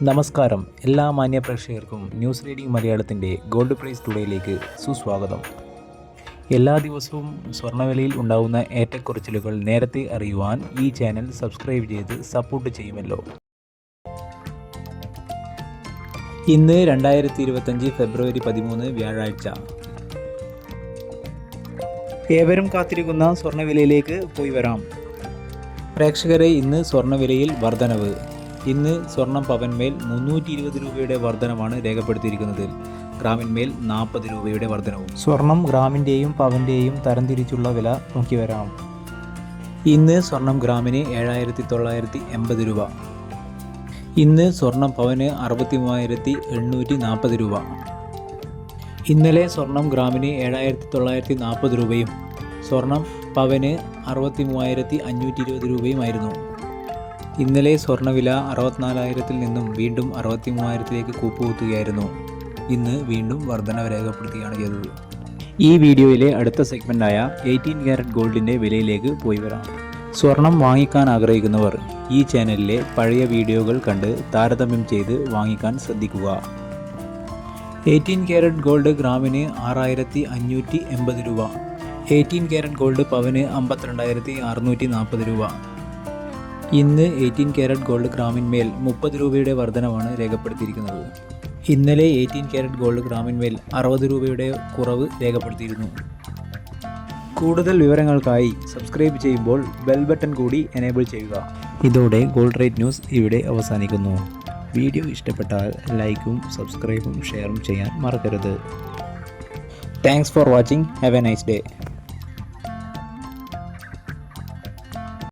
നമസ്കാരം. എല്ലാ മാന്യ പ്രേക്ഷകർക്കും ന്യൂസ് റീഡിംഗ് മലയാളത്തിന്റെ ഗോൾഡ് പ്രൈസ് ടുഡേയിലേക്ക് സുസ്വാഗതം. എല്ലാ ദിവസവും സ്വർണവിലയിൽ ഉണ്ടാകുന്ന ഏറ്റക്കുറച്ചിലുകൾ നേരത്തെ അറിയുവാൻ ഈ ചാനൽ സബ്സ്ക്രൈബ് ചെയ്ത് സപ്പോർട്ട് ചെയ്യുമല്ലോ. ഇന്ന് രണ്ടായിരത്തി ഇരുപത്തഞ്ച് ഫെബ്രുവരി പതിമൂന്ന് വ്യാഴാഴ്ച. ഏവരും കാത്തിരിക്കുന്ന സ്വർണവിലയിലേക്ക് പോയി വരാം. പ്രേക്ഷകരെ ഇന്ന് സ്വർണവിലയിൽ വർധനവ്. ഇന്ന് സ്വർണം പവൻമേൽ മുന്നൂറ്റി ഇരുപത് രൂപയുടെ വർധനമാണ് രേഖപ്പെടുത്തിയിരിക്കുന്നത്. ഗ്രാമിന്മേൽ നാൽപ്പത് രൂപയുടെ വർധനവും. സ്വർണം ഗ്രാമിന്റെയും പവന്റെയും തരംതിരിച്ചുള്ള വില നോക്കി വരാം. ഇന്ന് സ്വർണം ഗ്രാമിന് ഏഴായിരത്തി തൊള്ളായിരത്തി എൺപത് രൂപ. ഇന്ന് സ്വർണം പവന് അറുപത്തി മൂവായിരത്തി എണ്ണൂറ്റി നാൽപ്പത് രൂപ. ഇന്നലെ സ്വർണം ഗ്രാമിന് ഏഴായിരത്തി തൊള്ളായിരത്തി നാൽപ്പത് രൂപയും സ്വർണം പവന് അറുപത്തി മൂവായിരത്തി അഞ്ഞൂറ്റി ഇരുപത് രൂപയുമായിരുന്നു. ഇന്നലെ സ്വർണവില അറുപത്തിനാലായിരത്തിൽ നിന്നും വീണ്ടും അറുപത്തി മൂവായിരത്തിലേക്ക് കൂപ്പുകുത്തുകയായിരുന്നു. ഇന്ന് വീണ്ടും വർധനവ് രേഖപ്പെടുത്തുകയാണ് ചെയ്തത്. ഈ വീഡിയോയിലെ അടുത്ത സെഗ്മെന്റായ എയ്റ്റീൻ ക്യാരറ്റ് ഗോൾഡിന്റെ വിലയിലേക്ക് പോയി വരാം. സ്വർണം വാങ്ങിക്കാൻ ആഗ്രഹിക്കുന്നവർ ഈ ചാനലിലെ പഴയ വീഡിയോകൾ കണ്ട് താരതമ്യം ചെയ്ത് വാങ്ങിക്കാൻ ശ്രദ്ധിക്കുക. എയ്റ്റീൻ ക്യാരറ്റ് ഗോൾഡ് ഗ്രാമിന് ആറായിരത്തി അഞ്ഞൂറ്റി എൺപത് രൂപ. എയ്റ്റീൻ ക്യാരറ്റ് ഗോൾഡ് പവന് അമ്പത്തിരണ്ടായിരത്തി അറുന്നൂറ്റി നാൽപ്പത് രൂപ. ഇന്ന് എയ്റ്റീൻ കാരറ്റ് ഗോൾഡ് ഗ്രാമിന്മേൽ മുപ്പത് രൂപയുടെ വർധനമാണ് രേഖപ്പെടുത്തിയിരിക്കുന്നത്. ഇന്നലെ എയ്റ്റീൻ കാരറ്റ് ഗോൾഡ് ഗ്രാമിന്മേൽ അറുപത് രൂപയുടെ കുറവ് രേഖപ്പെടുത്തിയിരുന്നു. കൂടുതൽ വിവരങ്ങൾക്കായി സബ്സ്ക്രൈബ് ചെയ്യുമ്പോൾ ബെൽ ബട്ടൺ കൂടി എനേബിൾ ചെയ്യുക. ഇതോടെ ഗോൾഡ് റേറ്റ് ന്യൂസ് ഇവിടെ അവസാനിക്കുന്നു. വീഡിയോ ഇഷ്ടപ്പെട്ടാൽ ലൈക്കും സബ്സ്ക്രൈബും ഷെയറും ചെയ്യാൻ മറക്കരുത്. Thanks for watching. Have a nice day.